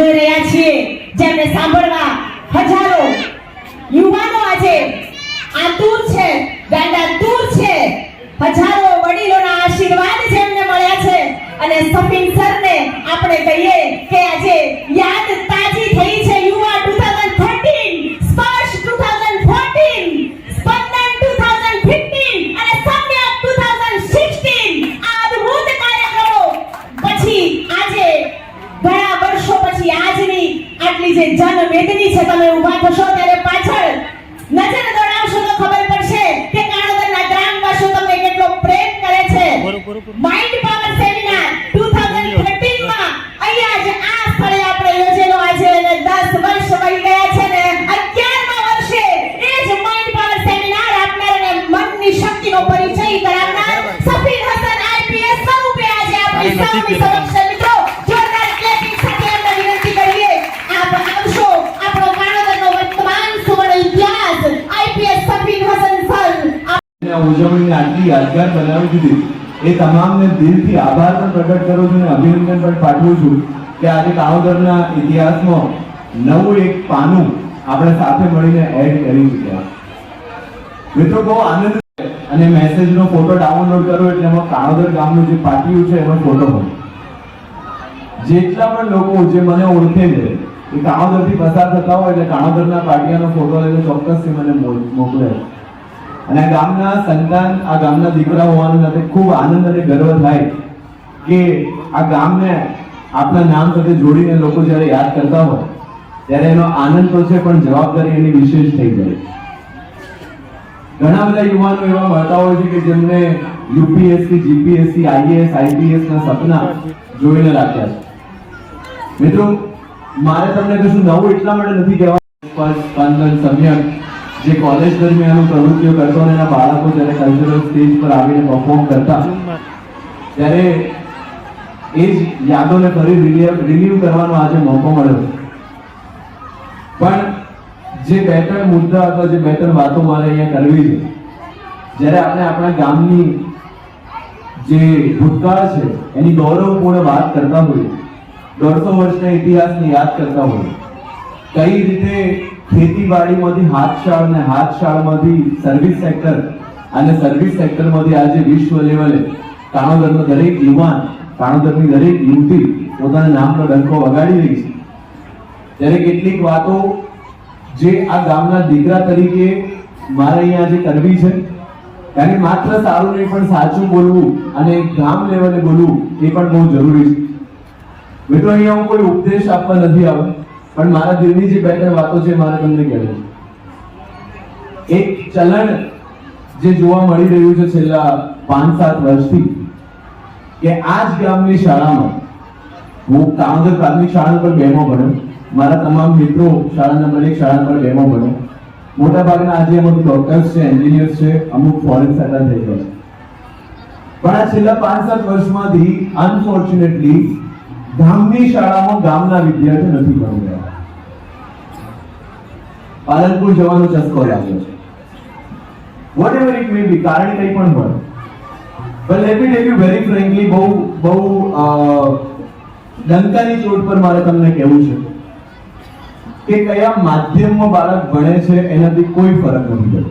જોઈ રહ્યા છીએ. જેમને સાંભળવા હજારો યુવાનો આજે આતુર છે ગાંડાતુર છે. હજારો વડીલોના આશીર્વાદ જેમને મળ્યા છે. અને સફીન સરને આપણે કહીએ કે આજે યાદ તાજી થઈ છે યુવા 2013 સ્પર્શ 2014 સ્પંદન 2015 અને સમ્યક 2016 આ અદ્ભુત કાર્યક્રમો પછી આજે ઘણા વર્ષો પછી આજની આટલી જન વેદની છે તમે ઊભા થશો ત્યારે પાછળ નજર દોડાવશો તો ખબર પડશે કે કાણોદરના ગ્રામવાસીઓ તમને કેટલો પ્રેમ કરે છે. માઇન્ડ આટલી યાદગાર બનાવી દીધી એ તમામને દિલથી આભાર પણ પ્રગટ કરું છું અને અભિનંદન પણ પાઠવું છું કે આજે કાવદરના ઇતિહાસમાં નવું એક પાનું આપણે સાથે મળીને એડ કરી ચૂક્યા. મિત્રો, બહુ આનંદ અને મેસેજનો ફોટો ડાઉનલોડ કરો એટલે એમાં કાળોદર ગામનું જે પાટિયું છે એનો ફોટો હોય જેટલા પણ લોકો જે મને ઓળખે છે, એ કાણોદરથી પસાર થતા હોય એટલે કાણોદરના પાટિયાનો ફોટો લઈને ચોક્કસથી મને મોકલે. અને આ ગામના સંતાન આ ગામના દીકરા હોવાને સાથે ખૂબ આનંદ અને ગર્વ થાય કે આ ગામને આપણા નામ સાથે જોડીને લોકો જ્યારે યાદ કરતા હોય, ત્યારે એનો આનંદ તો છે, પણ જવાબદારી એની વિશેષ થઈ જાય. ઘણા બધા યુવાનો એવા મળતા હોય છે કે જેમને યુપીએસસી, જીપીએસસી, આઈએએસ આઈપીએસ ના સપના જોઈને રાખ્યા છે. મિત્રો, મારે તમને કશું નવું એટલા માટે નથી કહેવાનું સ્પંદન સમ્યક જે કોલેજ દરમિયાન પ્રવૃત્તિઓ કરતો અને એના બાળકો જ્યારે કલ્ચરલ સ્ટેજ પર આવીને પરફોર્મ કરતા, ત્યારે એ જ યાદોને ફરી રિલીવ કરવાનો આજે મોકો મળ્યો પણ જે બે ત્રણ મુદ્દા અથવા જે બે ત્રણ વાતો મારે અહીંયા કરવી છે, જ્યારે આપણે આપણા ગામની જે ભૂતકાળ છે, એની ગૌરવપૂર્ણ વાત કરતા હોઈએ, દોઢસો વર્ષના ઇતિહાસને યાદ કરતા હોઈએ, કઈ રીતે ખેતીવાડીમાંથી હાથશાળ અને હાથશાળમાંથી સર્વિસ સેક્ટર અને સર્વિસ સેક્ટરમાંથી આજે વિશ્વ લેવલે કાણોદરનો દરેક યુવાન, કાણોદરની દરેક યુવતી પોતાના નામનો ડંકો વગાડી રહી છે. ત્યારે કેટલીક વાતો જે આ ગામના દીકરા તરીકે મારે અહીંયા જે કરવી છે. કારણ કે માત્ર સારું નહીં, પણ સાચું બોલવું અને ગામ લેવલે બોલવું એ પણ બહુ જરૂરી છે. મિત્રો, અહીંયા હું કોઈ ઉપદેશ આપવા નથી આવ્યો. પણ મારા દિલની જે બે ત્રણ વાતો છે મારે તમને કહેવી એક ચલણ જે જોવા મળી રહ્યું છે છેલ્લા પાંચ સાત વર્ષથી, કે આ જ ગામની શાળામાં હું કામદર પ્રાથમિક શાળા પર બેમાં ભણ્યો. મારા તમામ મિત્રો શાળા નંબર એક શાળા પર બેમાં ભણ્યો. મોટા ભાગના આજે અમુક ડોક્ટર્સ છે એન્જિનિયર્સ છે, અમુક ફોરેન સેટલ થઈ ગયા પણ આ છેલ્લા પાંચ સાત વર્ષમાંથી અનફોર્ચ્યુનેટલી ગામની શાળામાં ગામના વિદ્યાર્થીઓ નથી ભણી રહ્યા પાલનપુર જવાનો ચસ્કો લાગ્યો છે. Whatever it may be કારણ કંઈ પણ હોય. પણ let me tell you very frankly બહુ બહુ ડંકાની ચોટ પર મારે તમને કહેવું છે કે કયા માધ્યમમાં બાળક ભણે છે એનાથી કોઈ ફરક નથી પડતો.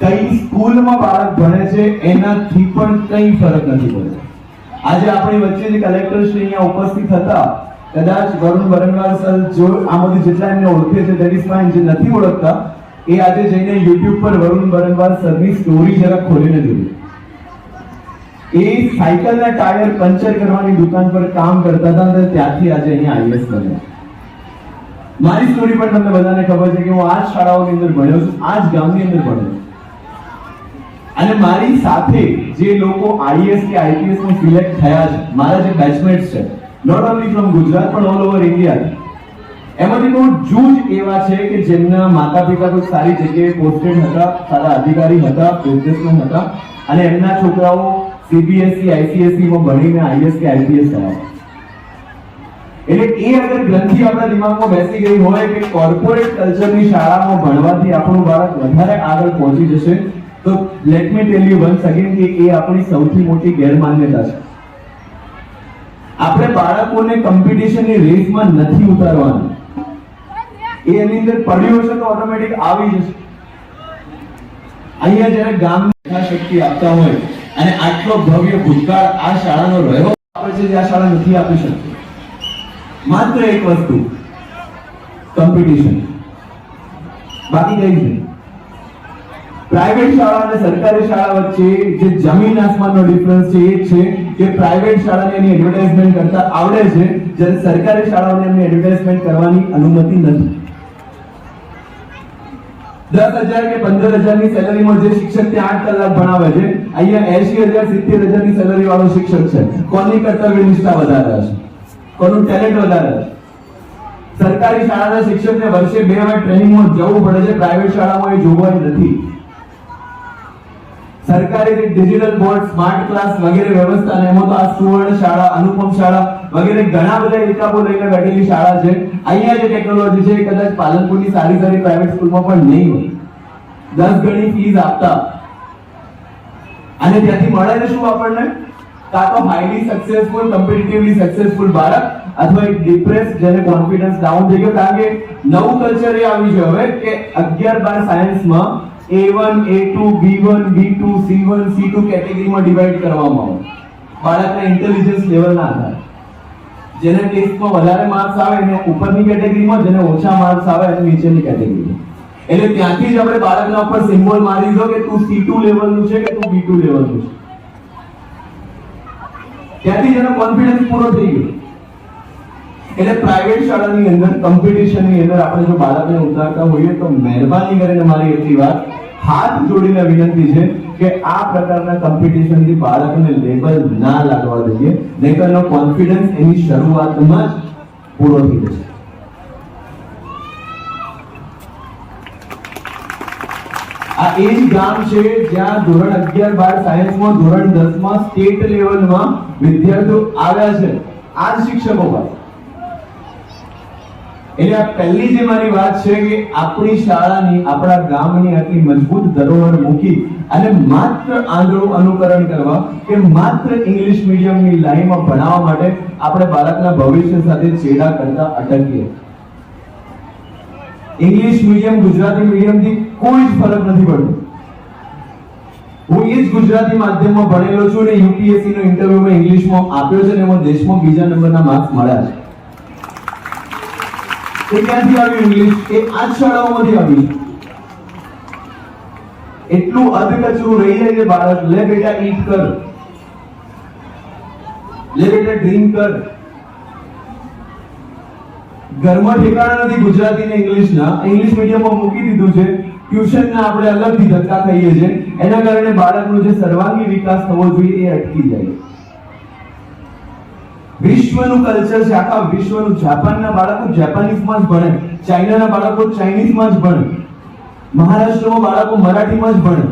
કઈ સ્કૂલમાં બાળક ભણે છે એનાથી પણ કઈ ફરક નથી પડતો. આજે આપણી વચ્ચે જે કલેક્ટર શ્રી અહીંયા ઉપસ્થિત હતા, કદાચ વરુણ વરણવાર સર જો આમાંથી જેટલા એમને ઓળખે છે દેટ ઇઝ ફાઇન જે નથી ઓળખતા, એ આજે જઈને યુટ્યુબ પર વરુણ બરનવાર સરની સ્ટોરી જરા ખોલીને જોજો. એ સાયકલના ટાયર પંચર કરવાની દુકાન પર કામ કરતા હતા અને ત્યાંથી આજે અહીંયા આઈએસ બન્યા. મારી સ્ટોરી પણ તમને બધાને ખબર છે કે હું આ જ શાળાઓની અંદર ભણ્યો છું, આ જ ગામની અંદર ભણ્યો છું. અને મારી સાથે જે લોકો આઈએસ કે આઈપીએસમાં સિલેક્ટ થયા છે, મારા જે બેચમેટ્સ છે નોટ ઓનલી ફ્રોમ ગુજરાત, પણ ઓલ ઓવર ઇન્ડિયા એમાંથી બહુ જૂજ એવા છે કે જેમના માતા પિતા કોઈ સારી જગ્યાએ પોસ્ટેડ હતા, સારા અધિકારી હતા બિઝનેસમેન હતા, અને એમના છોકરાઓ સીબીએસઈ આઈસીએસઈ માં ભણીને આઈએસ કે આઈપીએસ થયા. એટલે એ અગર ગ્રંથિ આપણા દિમાગમાં બેસી ગઈ હોય કે કોર્પોરેટ કલ્ચરની શાળામાં ભણવાથી આપણું બાળક વધારે આગળ પહોંચી જશે તો let me tell you once again કે એ આપણી સૌથી મોટી ગેરમાન્યતા છે. આપણે બાળકોને કોમ્પિટિશનની રેસમાં નથી ઉતારવાનું. એ એની અંદર પડ્યું હશે તો ઓટોમેટિક આવી જશે. અહીંયા જ્યારે ગામ શક્તિ આપતા હોય અને આટલો ભવ્ય ભૂતકાળ આ શાળાનો રહ્યો આપે છે જે આ શાળા નથી આપી શકતી. માત્ર એક વસ્તુ કોમ્પિટિશન બાકી કઈ છે? પ્રાઇવેટ શાળા અને સરકારી શાળા વચ્ચે જે જમીન આસમાનનો ડિફરન્સ છે એ છે કે પ્રાઇવેટ શાળાને એની એડવર્ટાઇઝમેન્ટ કરતા આવડે છે, જ્યારે સરકારી શાળાઓને એમની એડવર્ટાઇઝમેન્ટ કરવાની અનુમતિ નથી. દસ હજાર કે પંદર હજારની સેલરીમાં જે શિક્ષક ત્યાં આઠ કલાક ભણાવે છે, અહીંયા એસી હજાર, સિત્તેર હજારની સેલરી વાળો શિક્ષક છે. કોની કર્તવ્ય નિષ્ઠા વધારે હશે? કોનું ટેલેન્ટ વધારે હશે? સરકારી શાળાના શિક્ષકને વર્ષે બે વાર ટ્રેનિંગમાં જવું પડે છે પ્રાઇવેટ શાળામાં એ જોગવાઈ નથી. સરકારી ડિજિટલ બોર્ડ સ્માર્ટ ક્લાસ વગેરે વ્યવસ્થા એમાં તો આ સુવર્ણ શાળા, અનુપમ શાળા વગેરે ઘણા બધા એકાબો લઈને બેઠેલી શાળા છે. અહીંયા જે ટેકનોલોજી છે કદાચ પાલનપુરની સારી સારી પ્રાઇવેટ સ્કૂલમાં પણ નહીં હોય. દસ ગણી ફીસ આપતા. અને ત્યાંથી મળે શું આપણને? કાં તો હાઈલી સક્સેસફુલ કમ્પિટિટિવલી સક્સેસફુલ બાળક અથવા એક ડિપ્રેસ જેને કોન્ફિડન્સ ડાઉન થઈ ગયો. કારણ કે નવું કલ્ચર એ આવ્યું છે હવે કે 11 બાર સાયન્સમાં A1 A2 B1 B2 C1 C2 કેટેગરીમાં ડિવાઇડ કરવામાં આવે. બાળકના ઇન્ટેલિજન્સ લેવલના આધારે. જેને ટેસ્ટમાં વધારે માર્ક્સ આવે એને ઉપરની કેટેગરીમાં જેને ઓછા માર્ક્સ આવે એને નીચેની કેટેગરીમાં એટલે ત્યાંથી જ આપણે બાળકના ઉપર સિમ્બોલ મારી દો કે તું C2 લેવલનું છે કે તું B2 લેવલનું છે. ત્યાંથી જ એનો કોન્ફિડન્સ પૂરો થઈ ગયો. એટલે પ્રાઇવેટ શાળાની અંદર કોમ્પિટિશનની અંદર આપણે જો બાળકને ઉતારતા હોઈએ તો મહેરબાની કરીને મારી એટલી વાત હાથ જોડીને વિનંતી છે કે આ પ્રકારના કોમ્પિટિશનથી બાળકને લેબલ ના લાગવા દઈએ નહીં એનો કોન્ફિડન્સ એની શરૂઆતમાં જ પૂરો થઈ જશે. આ એ જ ગામ છે જ્યાં ધોરણ અગિયાર બાર સાયન્સમાં ધોરણ દસમાં સ્ટેટ લેવલમાં વિદ્યાર્થીઓ આવ્યા છે. આ જ શિક્ષકો પાસે. એટલે આ પહેલી જે મારી વાત છે કે આપણી શાળાની, આપણા ગામની આટલી મજબૂત ધરોહર મૂકી અને માત્ર આંધળું અનુકરણ કરવા કે માત્ર ઇંગ્લિશ મીડિયમની લાઈનમાં ભણાવવા માટે આપણે બાળકના ભવિષ્ય સાથે ચેડા કરતા અટકીએ. ઇંગ્લિશ મીડિયમ ગુજરાતી મીડિયમથી કોઈ જ ફરક નથી પડતો. હું એ જ ગુજરાતી માધ્યમમાં ભણેલો છું ને યુપીએસસી નો ઇન્ટરવ્યુ મેં ઇંગ્લિશમાં આપ્યો છે ને એમાં દેશમાં બીજા નંબરના માર્ક્સ મળ્યા છે. એ ક્યાંથી આવ્યું ઇંગ્લિશ એ આ શાળાઓમાંથી આવી. એટલું અધકચરું રહી જાય છે બાળક. લે બેટા ઈટ કર. લે બેટા ડ્રીમ કર. ઘરમાં ઠેકાણા નથી ગુજરાતી ને ઇંગ્લિશ ના ઇંગ્લિશ મીડિયમમાં મૂકી દીધું છે. ટ્યુશન ના આપણે અલગથી ધક્કા ખાઈએ છીએ. એના કારણે બાળકનો જે સર્વાંગી વિકાસ થવો જોઈએ એ અટકી જાય. વિશ્વનું કલ્ચર છે, આખા વિશ્વનું, જાપાનના બાળકો જાપાનીઝમાં જ ભણે, ચાઇનાના બાળકો ચાઇનીઝમાં જ ભણે, મહારાષ્ટ્રમાં બાળકો મરાઠીમાં જ ભણે,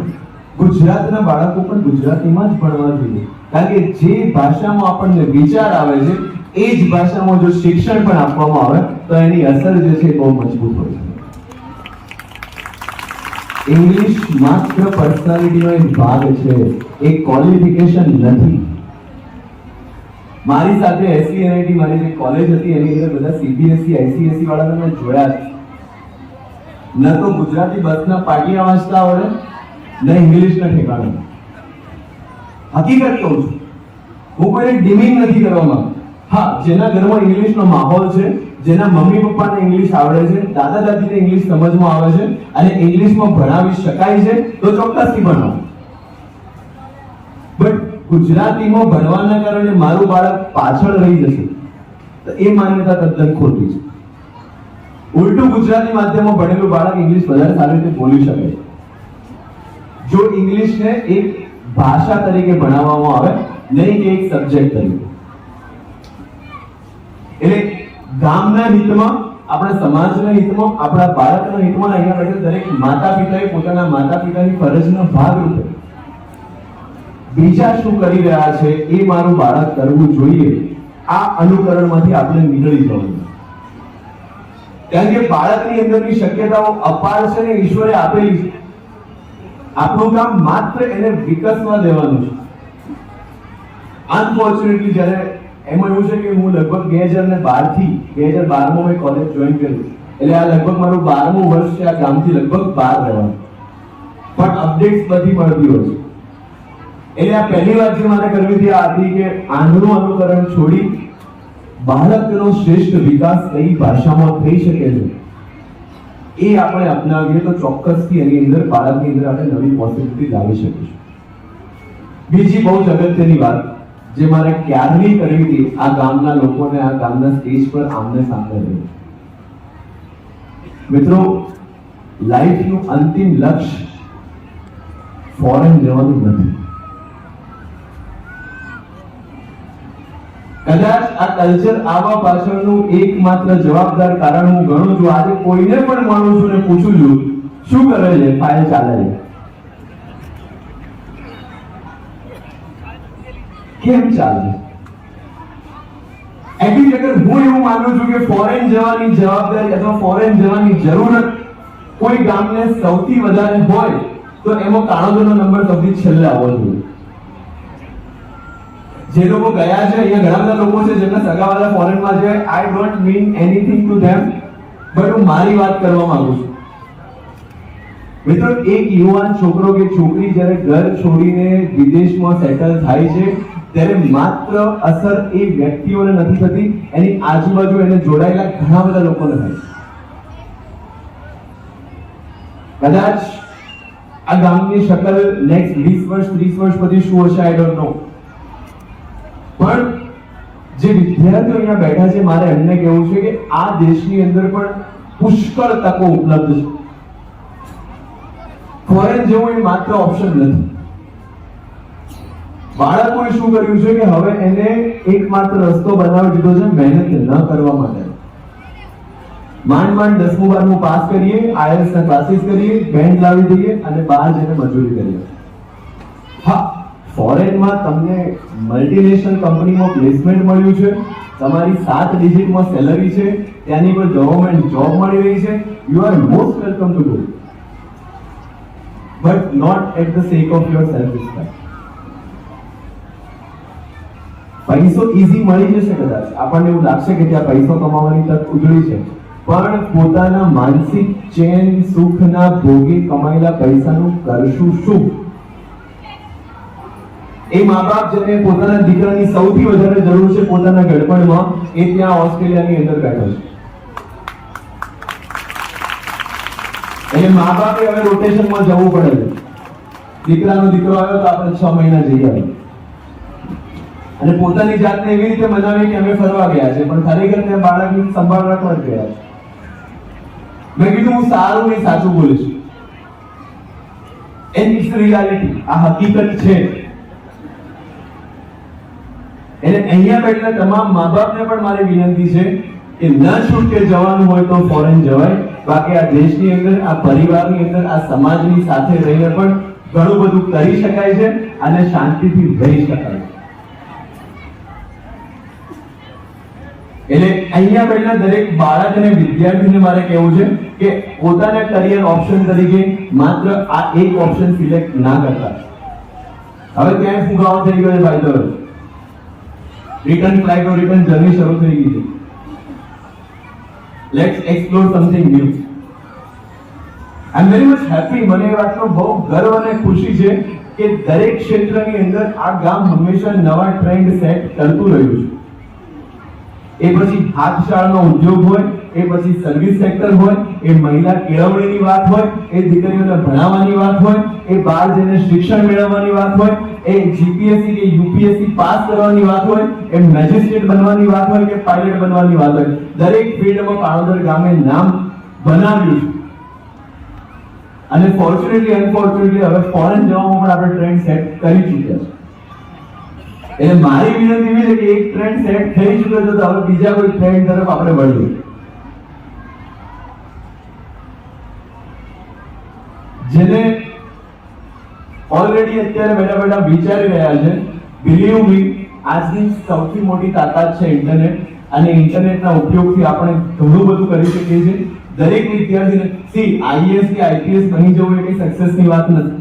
ગુજરાતના બાળકો પણ ગુજરાતીમાં જ ભણવા જોઈએ. કારણ કે જે ભાષામાં આપણને વિચાર આવે છે, એ જ ભાષામાં જો શિક્ષણ પણ આપવામાં આવે, તો એની અસર જે છે બહુ મજબૂત હોય છે. ઇંગ્લિશ માત્ર પર્સનાલિટીનો એક ભાગ છે, એ ક્વોલિફિકેશન નથી. મારી સાથે એસસીએનઆઈટી મારી જે કોલેજ હતી, એની અંદર બધા સીબીએસઈ આઈસીએસસી વાળાને મેં જોયા છે ન તો ગુજરાતી બસના પાટિયા વાંચતા આવડે, ન ઇંગ્લિશના ઠેકાણે. હકીકત કહું છું, હું કોઈને ડિમિંગ નથી કરવા માંગતો. હા, જેના ઘરમાં ઇંગ્લિશનો માહોલ છે, જેના મમ્મી પપ્પાને ઇંગ્લિશ આવડે છે, દાદા દાદીને ઇંગ્લિશ સમજમાં આવે છે, અને ઇંગ્લિશમાં ભણાવી શકાય છે, તો ચોક્કસથી ભણાવો. બટ ગુજરાતીમાં ભણવાના કારણે મારું બાળક પાછળ રહી જશે. તો એ માન્યતા તદ્દન ખોટી છે. ઉલટું ગુજરાતી માધ્યમમાં ભણેલું બાળક ઇંગ્લિશ વધારે સારી રીતે બોલી શકે જો ઇંગ્લિશને એક ભાષા તરીકે ભણાવવામાં આવે, નહીં કે એક સબ્જેક્ટ તરીકે. એટલે ગામના હિતમાં, આપણા સમાજના હિતમાં, આપણા બાળકના હિતમાં અહીંયા બેઠેલ દરેક માતા પિતાએ પોતાના માતા પિતાની ફરજના ભાગરૂપે બીજા શું કરી રહ્યા છે એ મારું બાળક કરવું જોઈએ. આ અનુકરણમાંથી આપણે નીકળી જવું કારણ કે બાળકની અંદરની શક્યતાઓ અપાર છે ને ઈશ્વરે આપેલી છે. આપણું કામ માત્ર એને વિકસવા દેવાનું છે. અનફોર્ચ્યુનેટલી જ્યારે એમાં એવું છે કે હું લગભગ બે હજાર ને બારથી બે હજાર બારમાં મેં કોલેજ જોઈન કર્યું. એટલે આ લગભગ મારું બારમું વર્ષ છે, આ ગામથી લગભગ બહાર રહેવાનું. પણ અપડેટ્સ બધી મળતી હોય છે. એટલે આ પહેલી વાત જે મારે કરવી હતી આ હતી કે આંધળું અનુકરણ છોડી બાળકનો શ્રેષ્ઠ વિકાસ કઈ ભાષામાં થઈ શકે છે. એ આપણે અપનાવીએ તો ચોક્કસથી એની અંદર, બાળકની અંદર આપણે નવી પોસિબિલિટી લાવી શકીશું. બીજી બહુ જ અગત્યની વાત જે મારે ક્યારની કરવી હતી, આ ગામના લોકોને આ ગામના સ્ટેજ પર આમને સામે રહ્યું મિત્રો, લાઈફનું અંતિમ લક્ષ્ય ફોરેન જવાનું નથી. કદાચ આ કલ્ચર આવા પાછળનું એકમાત્ર જવાબદાર કારણ હું ગણું છું, આજે કોઈને પણ માનું છું ને પૂછું છું, શું કરે છે? ફાઇલ ચાલે છે. કેમ ચાલે એટલી અગર હું એવું માનું છું કે ફોરેન જવાની જવાબદારી અથવા ફોરેન જવાની જરૂરત કોઈ ગામને સૌથી વધારે હોય, તો એમાં કાણોદરનો નંબર સૌથી છેલ્લે આવવો જોઈએ. જે લોકો ગયા છે, અહીંયા ઘણા બધા લોકો છે જેમના સગાવાલા ફોરેનમાં છે. I don't mean anything to them but હું મારી વાત કરવા માંગુ છું. મિત્રો, એક યુવાન છોકરો કે છોકરી જ્યારે ઘર છોડીને વિદેશમાં સેટલ થાય છે, ત્યારે માત્ર અસર એ વ્યક્તિઓને નથી થતી, એની આજુબાજુ એને જોડાયેલા ઘણા બધા લોકોને થાય કદાચ આ ગામની શકલ નેક્સ્ટ વીસ વર્ષ, ત્રીસ વર્ષ પછી શું હશે આઈ ડોન્ટ નો પણ જે વિદ્યાર્થીઓ અહીંયા બેઠા છે, મારે એમને કહેવું છે કે આ દેશની અંદર પણ પુષ્કળ તકો ઉપલબ્ધ છે. ફોરેન જવું એ માત્ર ઓપ્શન નથી. બાળકોએ શું કર્યું છે કે હવે એને એકમાત્ર રસ્તો બનાવી દીધો છે, મહેનત ન કરવા માટે. માંડ માંડ દસમું બારમું પાસ કરીએ આઈએલએસ ના ક્લાસીસ કરીએ બેન્ડ લાવી દઈએ અને બહાર જઈને મજૂરી કરીએ. હા ફોરેનમાં તમને મલ્ટીનેશનલ કંપનીમાં પ્લેસમેન્ટ મળ્યું છે. તમારી સાત ડિજિટમાં સેલરી છે. ત્યાંની પણ ગવર્મેન્ટ જોબ મળી રહી છે. You are most welcome to do but not at the sake of your self respect પૈસો ઈઝી મળી જશે કદાચ. આપણને એવું લાગશે કે ત્યાં પૈસો કમાવાની તક ઉજળી છે. પણ પોતાના માનસિક ચેન, સુખના ભોગે કમાયેલા પૈસાનું કરશું શું? એ મા બાપ જેને પોતાના દીકરાની સૌથી વધારે જરૂર છે પોતાના ગડપણમાં એ ત્યાં ઓસ્ટ્રેલિયાની અંદર બેઠો છે. એટલે મા બાપે હવે રોટેશનમાં જવું પડે દીકરાનો દીકરો આવ્યો તો આપણે છ મહિના જઈ ગયા અને પોતાની જાતને એવી રીતે મનાવી કે અમે ફરવા ગયા છે પણ ખરેખર ત્યાં બાળકની સંભાળ રાખવા જ ગયા છે. મેં કીધું, હું સારું નહીં સાચું બોલીશ. એન્ડ ઇટ્સ રિયાલિટી આ હકીકત છે. એટલે અહીંયા બેઠેલા તમામ મા બાપને પણ મારી વિનંતી છે કે ન છૂટકે જવાનું હોય તો ફોરેન જવાય. બાકી આ દેશની અંદર, આ પરિવારની અંદર, આ સમાજની સાથે રહીને પણ ઘણું બધું કરી શકાય છે અને શાંતિથી રહી શકાય એટલે અહીંયા બેઠેલા દરેક બાળક અને વિદ્યાર્થીને મારે કહેવું છે કે પોતાના કરિયર ઓપ્શન તરીકે માત્ર આ એક ઓપ્શન સિલેક્ટ ના કરતા. હવે ક્યાંય ફુગાવો થઈ ગયો તો રિટર્ન ફ્લાઇટ રિટર્ન જર્ની શરૂ થઈ ગઈ છે. Let's explore something new I am very much happy મને એ વાતનો બહુ ગર્વ અને ખુશી છે કે દરેક ક્ષેત્રની અંદર આ ગામ હંમેશા નવા ટ્રેન્ડ સેટ કરતું રહ્યું છે. એ પછી હાથશાળાનો ઉદ્યોગ હોય એ પછી સર્વિસ સેક્ટર હોય, એ મહિલા કેળવણીની વાત હોય, એ દીકરીઓને ભણાવવાની વાત હોય, એ બહાર જઈને શિક્ષણ મેળવવાની વાત હોય, એ જીપીએસસી કે યુપીએસસી પાસ કરવાની વાત હોય, એ મેજિસ્ટ્રેટ બનવાની વાત હોય કે પાયલટ બનવાની વાત હોય. દરેક ફિલ્ડમાં કાળોદર ગામે નામ બનાવ્યું છે. અને ફોર્ચ્યુનેટલી અનફોર્ચ્યુનેટલી હવે ફોરેન જવામાં પણ આપણે ટ્રેન્ડ સેટ કરી ચૂક્યા છે. એટલે મારી વિનંતી એવી છે કે એક ટ્રેન્ડ સેટ થઈ ચૂક્યો છે તો હવે બીજા કોઈ ટ્રેન્ડ તરફ આપણે વળીએ. જેને ઓલરેડી અત્યારે બેઠા બેઠા વિચારી રહ્યા છે. બિલીવ મી આજની સૌથી મોટી તાકાત છે ઇન્ટરનેટ અને ઇન્ટરનેટના ઉપયોગથી આપણે ઘણું બધું કરી શકીએ છીએ. દરેક વિદ્યાર્થીને સી આઈએએસ કે આઈપીએસ બની જવું એ કંઈ સક્સેસની વાત નથી.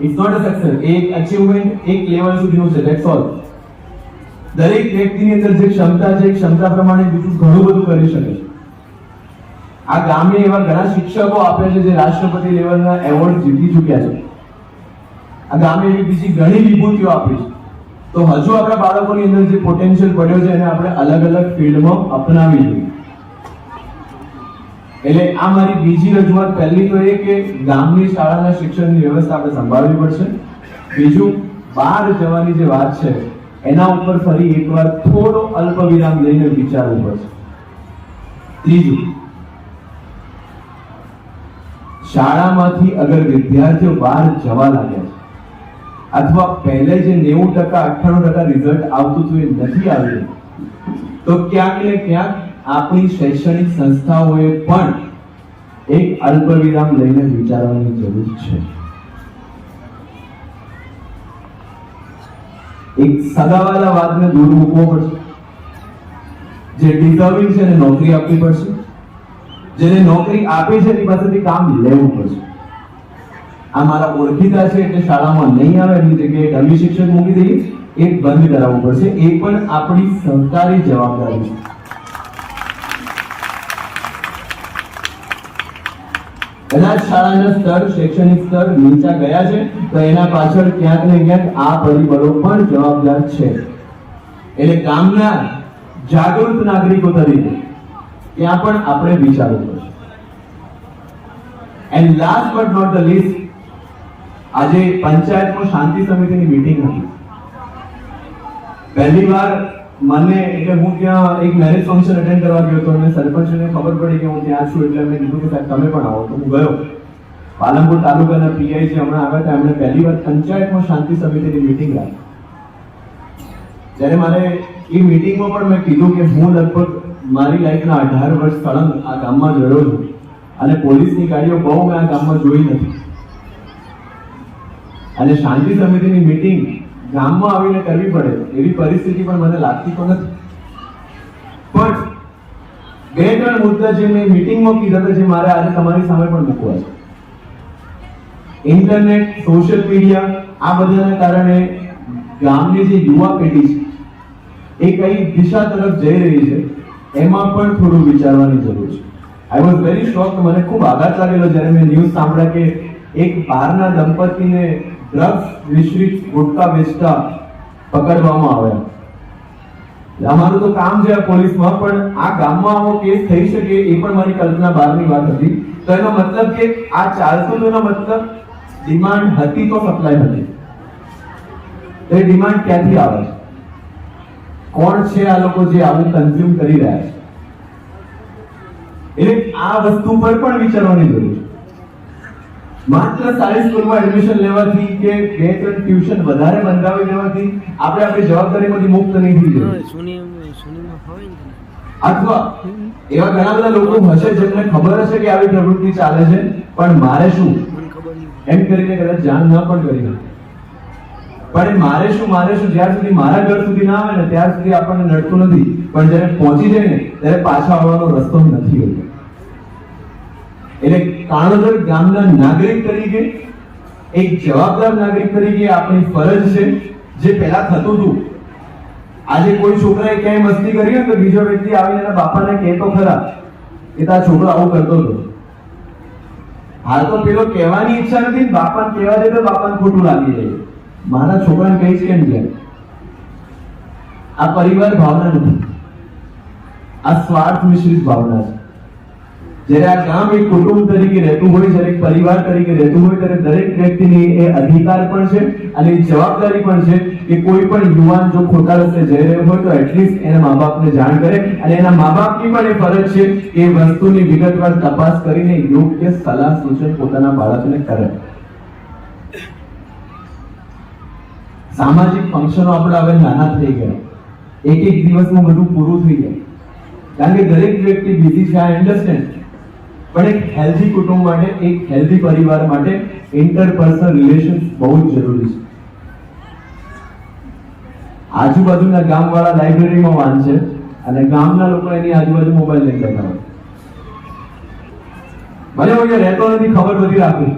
ઇટ્સ નોટ અ સક્સેસ એક અચીવમેન્ટ એક લેવલ સુધીનું છે ધેટ્સ ઓલ દરેક વ્યક્તિની અંદર જે ક્ષમતા છે, એ ક્ષમતા પ્રમાણે બીજું ઘણું બધું કરી શકે છે. આ ગામે એવા ઘણા શિક્ષકો આપ્યા છે જે રાષ્ટ્રપતિ લેવલના એવોર્ડ જીતી ચૂક્યા છે. આ ગામે એવી બીજી ઘણી વિભૂતિઓ આપી છે. તો હજુ આપણા બાળકોની અંદર જે પોટેન્શિયલ પડ્યો છે એને આપણે અલગ અલગ ફિલ્ડમાં અપનાવી જોઈએ. એટલે આ મારી બીજી રજૂઆત પહેલી તો એ કે ગામની શાળાના શિક્ષણની વ્યવસ્થા આપણે સંભાળવી પડશે. બીજું, બહાર જવાની જે વાત છે, એના ઉપર ફરી એકવાર થોડો અલ્પ વિરામ લઈને વિચારવું પડશે. ત્રીજું શાળામાંથી અગર વિદ્યાર્થીઓ બહાર જવા લાગ્યા છે, અથવા પહેલે જે નેવું ટકા, અઠ્ઠાણું ટકા રિઝલ્ટ આવતું હતું એ નથી આવ્યું, તો ક્યાંક ને ક્યાંક આપણી શૈક્ષણિક સંસ્થાઓએ પણ એક અલ્પ વિરામ લઈને વિચારવાની જરૂર છે. એક સગાવાલા વાતને દૂર મૂકવો પડશે. જે ડિઝર્વિંગ છે એને નોકરી આપવી પડશે. જેને નોકરી આપે છે એની પાસેથી કામ લેવું પડશે. આ મારા ઓળખીતા છે એટલે શાળામાં નહીં આવે એની જગ્યાએ ડમી શિક્ષક મૂકી દઈએ એ બંધ કરાવવું પડશે. એ પણ આપણી સરકારી જવાબદારી છે. કદાચ શાળાના સ્તર, શૈક્ષણિક સ્તર નીચા ગયા છે, તો એના પાછળ ક્યાંક ને ક્યાંક આ પરિબળો પણ જવાબદાર છે. એટલે ગામના જાગૃત નાગરિકો તરીકે ત્યાં પણ આપણે વિચારવું પડશે. And last but not the least આજે પંચાયતમાં શાંતિ સમિતિની મીટિંગ હતી. પહેલી વાર મને, એટલે હું ત્યાં એક મેરેજ ફંક્શન અટેન્ડ કરવા ગયો હતો અને સરપંચને ખબર પડી કે હું ત્યાં છું એટલે મેં કીધું કે સાહેબ, તમે પણ આવો. તો હું ગયો. પાલનપુર તાલુકાના પીઆઈ જે હમણાં આવ્યા હતા, એમણે પહેલી વાર પંચાયતમાં શાંતિ સમિતિની મીટિંગ રાખી. જ્યારે મારે એ મીટિંગમાં પણ મેં કીધું કે હું લગભગ મારી લાઈફના અઢાર વર્ષ સળંગ આ ગામમાં જ રહ્યો છું અને પોલીસની ગાડીઓ બહુ મેં આ ગામમાં જોઈ નથી. અને શાંતિ સમિતિની મિટિંગ ગામમાં આવીને કરવી પડે, એવી પરિસ્થિતિ પણ મને લાગતી પણ નથી. પણ બે ત્રણ મુદ્દા જે મેં મિટિંગમાં કીધા હતા, જે મારે આજે તમારી સામે પણ મૂકવા છે. ઇન્ટરનેટ સોશિયલ મીડિયા આ બધાના કારણે ગામની જે યુવા પેઢી છે, એ કઈ દિશા તરફ જઈ રહી છે એમાં પણ થોડું વિચારવાની જરૂર છે. આઈ વોઝ વેરી શોક મને ખૂબ આઘાત લાગેલો જ્યારે મેં ન્યૂઝ સાંભળ્યા કે એક બહારના દંપતીને ડ્રગ્સ મિશ્રિત ગુટકા વેચતા પકડવામાં આવ્યા. અમારું તો કામ છે આ પોલીસમાં, પણ આ ગામમાં આવો કેસ થઈ શકે એ પણ મારી કલ્પના બહારની વાત હતી. તો એનો મતલબ કે આ ચારસો નો મતલબ ડિમાન્ડ હતી તો સપ્લાય હતી એ ડિમાન્ડ ક્યાંથી આવે? છે કોણ છે આ લોકો જે આવું કન્ઝ્યુમ કરી રહ્યા છે? એટલે આ વસ્તુ પર પણ વિચારવાની જરૂર છે. માત્ર સારી સ્કૂલમાં એડમિશન લેવાથી કે બે ત્રણ ટ્યુશન વધારે બંધાવી દેવાથી આપણે આપણી જવાબદારીમાંથી મુક્ત નહીં થઈ જઈએ અથવા એવા ઘણા બધા લોકો હશે જેમને ખબર હશે કે આવી પ્રવૃત્તિ ચાલે છે પણ મારે શું? એમ કરીને કદાચ જાણ ન પણ કરી નાખે પણ એ મારે શું મારે શું જ્યાં સુધી મારા ઘર સુધી ના આવે ને ત્યાં સુધી આપણને નડતું નથી. પણ જ્યારે પહોંચી જાય ને, ત્યારે પાછા આવવાનો રસ્તો નથી હોતો. એટલે કાણોદર ગામના નાગરિક તરીકે, એક જવાબદાર નાગરિક તરીકે આપણી ફરજ છે, જે પહેલા થતું હતું. આજે કોઈ છોકરાએ ક્યાંય મસ્તી કરી હોય તો બીજો વ્યક્તિ આવીને એના બાપાને કહે તો ખરા, કે તારો છોકરો આવું કરતો હતો. હાલ તો પેલો કહેવાની ઈચ્છા નથી બાપાને કહેવા દે તો બાપાને ખોટું લાગી જાય. મારા છોકરાને કહીશ કેમ છે આ પરિવાર ભાવના નથી. આ સ્વાર્થ મિશ્રિત ભાવના છે. જ્યારે આ ગામ એક કુટુંબ તરીકે રહેતું હોય, જ્યારે એક પરિવાર તરીકે રહેતું હોય, ત્યારે દરેક વ્યક્તિની એ અધિકાર પણ છે અને જવાબદારી પણ છે કે કોઈ પણ યુવાન જો ખોટા રસ્તે જઈ રહ્યો હોય, તો એટલીસ્ટ એના મા બાપને જાણ કરે અને એના મા બાપની પણ એ ફરજ છે કે એ વસ્તુની વિગતવાર તપાસ કરીને યોગ્ય સલાહ સૂચન પોતાના બાળકને કરે. સામાજિક ફંક્શનો આપણે હવે નાના થઈ ગયા. એક એક દિવસમાં બધું પૂરું થઈ જાય. કારણ કે દરેક વ્યક્તિ બિઝી છે આઈ અન્ડરસ્ટેન્ડ પણ એક હેલ્ધી કુટુંબ માટે, એક હેલ્ધી પરિવાર માટે ઇન્ટરપર્સનલ રિલેશન બહુ જ જરૂરી છે. આજુબાજુના ગામવાળા લાઇબ્રેરીમાં વાંચે અને ગામના લોકો એની આજુબાજુ મોબાઈલ લઈ જતા હોય ભલે હું રહેતો નથી, ખબર બધી રાખું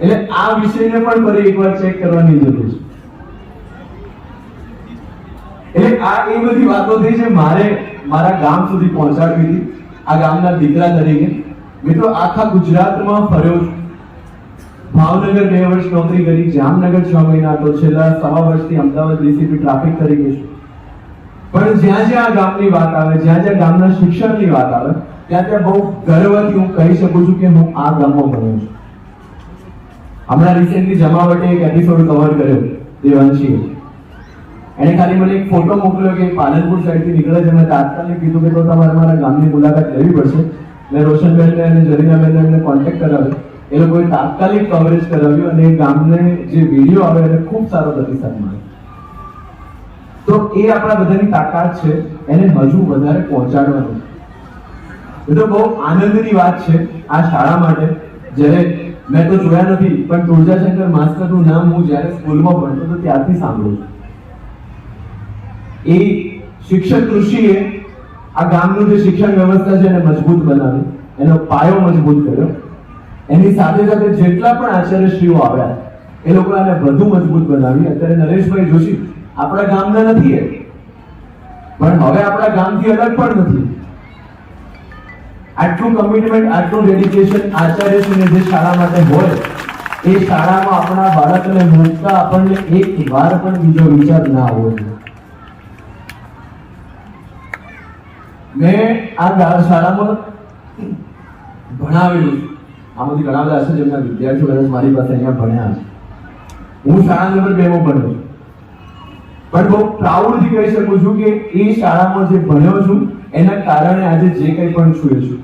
એટલે આ વિષયને પણ ફરી એકવાર ચેક કરવાની જરૂર છે. આ એ બધી વાતો થઈ છે, મારે મારા ગામ સુધી પહોંચાડવી હતી. આ ગામના દીકરા તરીકે. મિત્રો, આખા ગુજરાતમાં ફર્યો છું. ભાવનગર બે વર્ષ નોકરી કરી, જામનગર છ મહિના તો છેલ્લા સવા વર્ષથી અમદાવાદ ડીસીપી ટ્રાફિક તરીકે છું. પણ જ્યાં જ્યાં આ ગામની વાત આવે, જ્યાં જ્યાં ગામના શિક્ષણની વાત આવે, ત્યાં ત્યાં બહુ ગર્વથી હું કહી શકું છું કે હું આ ગામમાં ભણ્યો છું. હમણાં રિસેન્ટલી જમાવટે એક એપિસોડ કવર કર્યો દેવાંશીએ એણે ખાલી મને એક ફોટો મોકલ્યો કે પાલનપુર સાઈડથી નીકળે છે. મેં તાત્કાલિક કીધું કે તો તમારે મારા ગામની મુલાકાત લેવી પડશે. મેં રોશનબેનને અને જરીનાબેનને એમને કોન્ટેક્ટ કરાવ્યો. એ લોકોએ તાત્કાલિક કવરેજ કરાવ્યું અને એ ગામને જે વીડિયો આવે એને ખૂબ સારો પ્રતિસાદ મળ્યો. તો એ આપણા બધાની તાકાત છે. એને હજુ વધારે પહોંચાડવાનું મિત્રો, બહુ આનંદની વાત છે આ શાળા માટે. જ્યારે મેં તો જોયા નથી, પણ તુળજાશંકર માસ્ટરનું નામ હું જ્યારે સ્કૂલમાં ભણતો હતો ત્યારથી સાંભળું છું. એ શિક્ષક ઋષિએ આ ગામનું જે શિક્ષણ વ્યવસ્થા છે એને મજબૂત બનાવી એનો પાયો મજબૂત કર્યો. એની સાથે સાથે જેટલા પણ આચાર્યશ્રીઓ આવ્યા, એ લોકો આને વધુ મજબૂત બનાવી અત્યારે નરેશભાઈ જોશી આપણા ગામના નથી પણ હવે આપણા ગામથી અલગ પણ નથી. આટલું કમિટમેન્ટ આટલું ડેડિકેશન આચાર્યશ્રીને જે શાળા માટે હોય, એ શાળામાં આપણા બાળકને મૂકતા આપણને એક વાર પણ બીજો વિચાર ના આવવો જોઈએ મેં આ શાળામાં ભણાવેલું. આમાંથી ઘણા બધા હશે જેમના વિદ્યાર્થીઓ કદાચ મારી પાસે અહીંયા ભણ્યા છે હું શાળા નંબર બે માં ભણ્યો પણ બહુ પ્રાઉડથી કહી શકું છું કે એ શાળામાં જે ભણ્યો છું એના કારણે આજે જે કંઈ પણ છું છું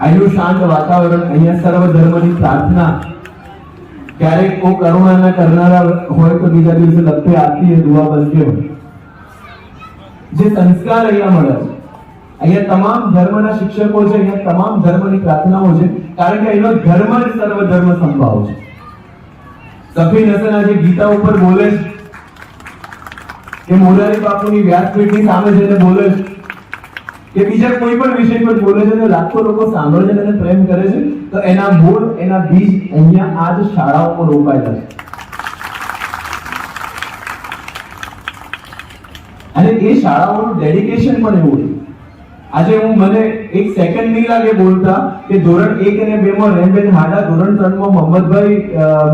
અહીંનું શાંત વાતાવરણ, અહીંયા સર્વ ધર્મની પ્રાર્થના, ક્યારેક કોઈ કરુણાના કરનારા હોય તો બીજા દિવસે લપે આપતી એ દુઆ બનતી હોય. જે સંસ્કાર અહીંયા મળે છે. અહીંયા તમામ ધર્મના શિક્ષકો છે, અહીંયા તમામ ધર્મની પ્રાર્થનાઓ છે, કારણ કે અહીંનો ધર્મ જ સર્વ ધર્મ સંભાવ છે. સફી નસન આજે ગીતા ઉપર બોલે છે. કે મોરારી બાપુની વ્યાસપીઠની સામે જઈને બોલે છે. કે બીજા કોઈ પણ વિષય પર બોલે છે અને લાખો લોકો સાંભળે છે અને પ્રેમ કરે છે, તો એના મૂળ, એના બીજ અહીંયા આ જ શાળાઓમાં રોપાયેલા છે. અને એ શાળાઓનું ડેડિકેશન પણ એવું છે. આજે હું મને એક સેકન્ડ નહીં લાગે બોલતા કે ધોરણ એક અને બે માં રેમબેન હાડા, ધોરણ ત્રણમાં મોહમ્મદભાઈ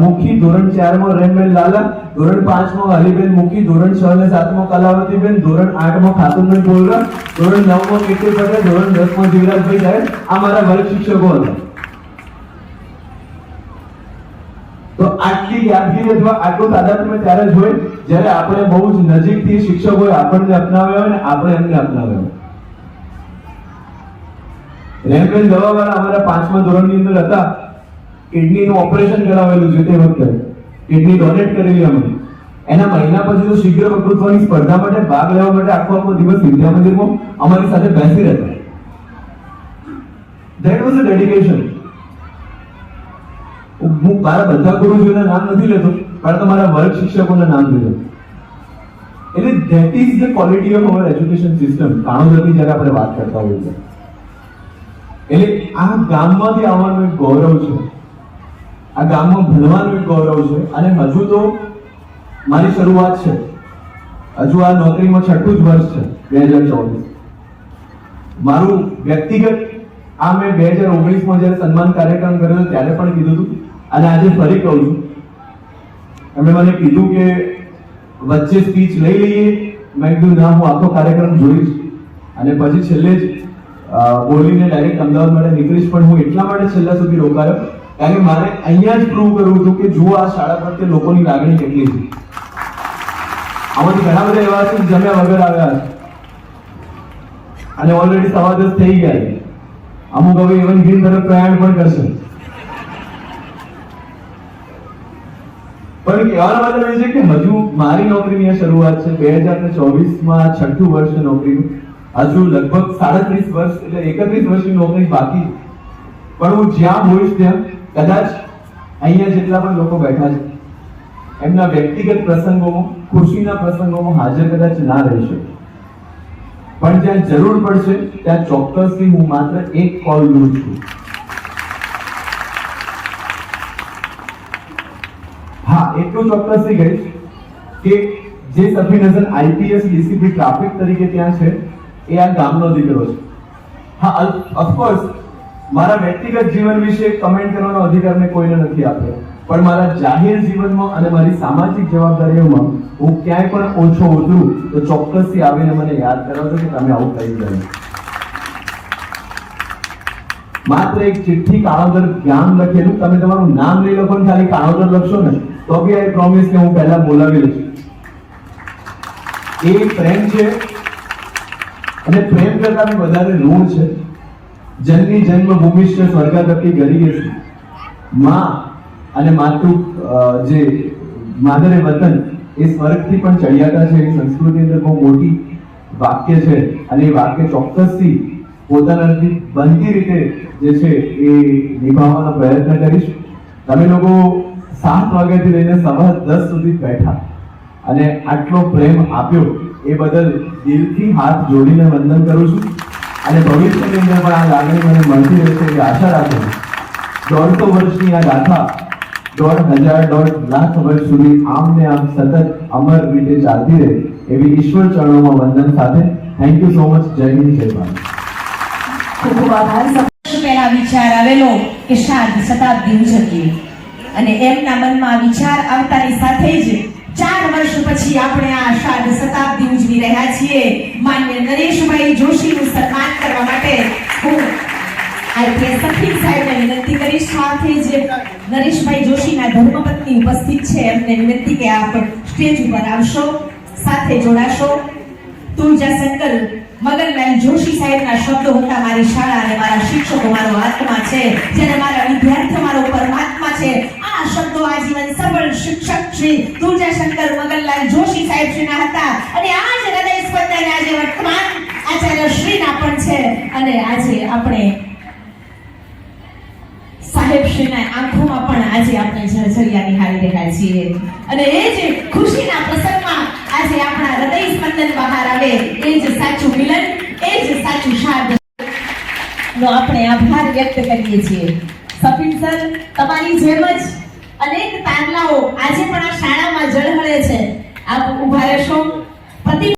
મુખી, ધોરણ ચારમાં રેમબેન લાલા, ધોરણ પાંચમાં અલીબેન મુખી, ધોરણ છ અને સાતમાં કલાવતીબેન, ધોરણ આઠમાં ખાતુનબેન બોલરા ધોરણ નવમાં કેટી પટેલ, ધોરણ દસમાં જીવરાજભાઈ સાહેબ, આ મારા વર્ગ શિક્ષકો હતા. તો આટલી યાદગીરી અથવા આટલું તાદાત્મ્ય ત્યારે જ હોય, જ્યારે આપણે બહુ જ નજીકથી શિક્ષકોએ આપણને અપનાવ્યા હોય ને આપણે એમને અપનાવ્યા હોય. રેમબેન દવાવાળા અમારા પાંચમા ધોરણની અંદર હતા. કિડનીનું ઓપરેશન કરાવેલું છે તે વખતે. કિડની ડોનેટ કરેલી અમે. એના મહિના પછી તો શીઘ્ર વકૃત્વની સ્પર્ધા માટે ભાગ લેવા માટે આખો આખો દિવસ વિદ્યા મંદિરમાં અમારી સાથે બેસી રહેતા. ધેટ વોઝ અ ડેડિકેશન હું મારા બધા ગુરુજીઓના નામ નથી લેતો, પણ તમારા વર્ગ શિક્ષકોના નામ લેતો એટલે that is the quality of our education system કાણોદરની જ્યારે આપણે વાત કરતા હોઈએ છીએ. એટલે આ ગામમાંથી આવવાનું એક ગૌરવ છે. આ ગામમાં ભણવાનું એક ગૌરવ છે. અને હજુ તો મારી શરૂઆત છે. હજુ આ નોકરીમાં છઠ્ઠું જ વર્ષ છે, બે હજાર ચોવીસ. મારું વ્યક્તિગત, આ મેં બે હજાર ઓગણીસમાં જ્યારે સન્માન કાર્યક્રમ કર્યો ત્યારે પણ કીધું હતું. અને આજે ફરી કહું છું. એમણે મને કીધું કે વચ્ચે સ્પીચ લઈ લઈએ. મેં કીધું, ના, હું આખો કાર્યક્રમ જોઈશ. અને પછી છેલ્લે જ બોલીને ડાયરેક્ટ અમદાવાદ માટે નીકળીશ, પણ હું એટલા માટે છેલ્લા સુધી રોકાયો, કારણ કે મારે અહીંયા જ પ્રૂવ કરવું હતું કે જુઓ આ શાળા પ્રત્યે લોકોની લાગણી કેટલી છે. આમાંથી ઘણા બધા એવા છે જમ્યા વગર આવ્યા છે અને ઓલરેડી સવા દસ થઈ ગયા છે. અમુક હવે ઇવન ગીર તરફ પ્રયાણ પણ કરશે. પણ કહેવાનો મતલબ એ છે કે હજુ મારી નોકરીની શરૂઆત છે. બે હજાર ને ચોવીસમાં છઠ્ઠું વર્ષ નોકરીનું. હજુ લગભગ સાડત્રીસ વર્ષ એટલે એકત્રીસ વર્ષની નોકરી બાકી પણ હું જ્યાં હોઈશ ત્યાં કદાચ અહીંયા જેટલા પણ લોકો બેઠા છે, એમના વ્યક્તિગત પ્રસંગોમાં, ખુશીના પ્રસંગોમાં હાજર કદાચ ના રહી શકે. પણ જ્યાં જરૂર પડશે, ત્યાં ચોક્કસથી હું માત્ર એક કોલ લઉં છું. હા, એટલું ચોક્કસથી કહીશ કે જે સભી નજર આઈપીએસ ડીસીપી ટ્રાફિક તરીકે ત્યાં છે એ આ ગામનો દીકરો છે. હા ઓફકોર્સ મારા વ્યક્તિગત જીવન વિશે કમેન્ટ કરવાનો અધિકાર મેં કોઈને નથી આપ્યો. પણ મારા જાહેર જીવનમાં અને મારી સામાજિક જવાબદારીઓમાં હું ક્યાંય પણ ઓછો ઉતરું તો ચોક્કસથી આવીને મને યાદ કરાવજો કે તમે આવું કરી ગયું માત્ર એક ચિઠ્ઠી કાળોદર જ્ઞાન લખેલું. તમે તમારું નામ લઈ લો, પણ ખાલી કાળોદર લખશો ને, તો બી આઈ પ્રોમિસ કે હું પહેલા બોલાવી લઈશ. એ પ્રેમ છે અને પ્રેમ કરતા વધારે ઋણ છે. જનની જન્મભૂમિશ્ચ ગરી છે માં અને માતૃ જે માદરે વતન, એ સ્વર્ગથી પણ ચડિયાતા છે. એ સંસ્કૃતિ અંદર બહુ મોટી વાક્ય છે અને એ વાક્ય ચોક્કસથી પોતાના બનતી રીતે જે છે એ નિભાવવાનો પ્રયત્ન કરીશ. તમે લોકો સાત વાગ્યાથી લઈને સવા દસ સુધી બેઠા. અને આટલો પ્રેમ આપ્યો. એ બદલ દિલથી હાથ જોડીને વંદન કરું છું. અને ભવિષ્યની અંદર પણ આ લાગણી મને મળતી રહેશે એવી આશા રાખું છું. દોઢસો વર્ષની આ ગાથા દોઢ હજાર દોઢ લાખ વર્ષ સુધી આમ ને આમ સતત અમર રીતે ચાલતી રહે એવી ઈશ્વર ચરણોમાં વંદન સાથે. થેન્ક યુ સો મચ જય હિન્દ, જય ભારત. ખૂબ ખૂબ આભાર. પહેલા વિચાર આવેલો કે શ્રાદ્ધ શતાબ્દી ઉજવીએ. અને એમના મનમાં વિચાર આવતાની સાથે જ ચાર વર્ષ પછી આપણે આ અષાઢ શતાબ્દી ઉજવી રહ્યા છીએ. માન્ય નરેશભાઈ જોશીનું સન્માન કરવા માટે હું સ્ટેજ ઉપર આવશો, સાથે જોડાશો. તુલજા શંકર, મગનલાલ જોશી સાહેબના શબ્દો હતા મારી શાળા અને મારા શિક્ષકો મારો આત્મા છે. જેને મારા વિદ્યાર્થીઓ મારો પરમાત્મા છે આ શબ્દો આજીવન સફળ શિક્ષક શ્રી તુલજા શંકર મગનલાલ જોશી સાહેબ શ્રીના હતા. અને આ હૃદય સ્પંદન આજે વર્તમાન આચાર્ય શ્રીના પણ છે. અને આજે આપણે સાહેબ શ્રીના આંખોમાં પણ આજે આપણે ઝરઝરિયા નિહાળી રહ્યા છીએ. અને એ જ ખુશીના પ્રસંગમાં આજે આપણા હૃદય સ્પંદન બહાર આવે. એ જ સાચું મિલન, એ જ સાચું શાદ નો આપણે આભાર વ્યક્ત કરીએ છીએ. સફીન સર, તમારી જેમ જ અનેક તારલાઓ આજે પણ આ શાળામાં ઝળહળે છે. આપ ઊભા રહેશો. પ્રતિ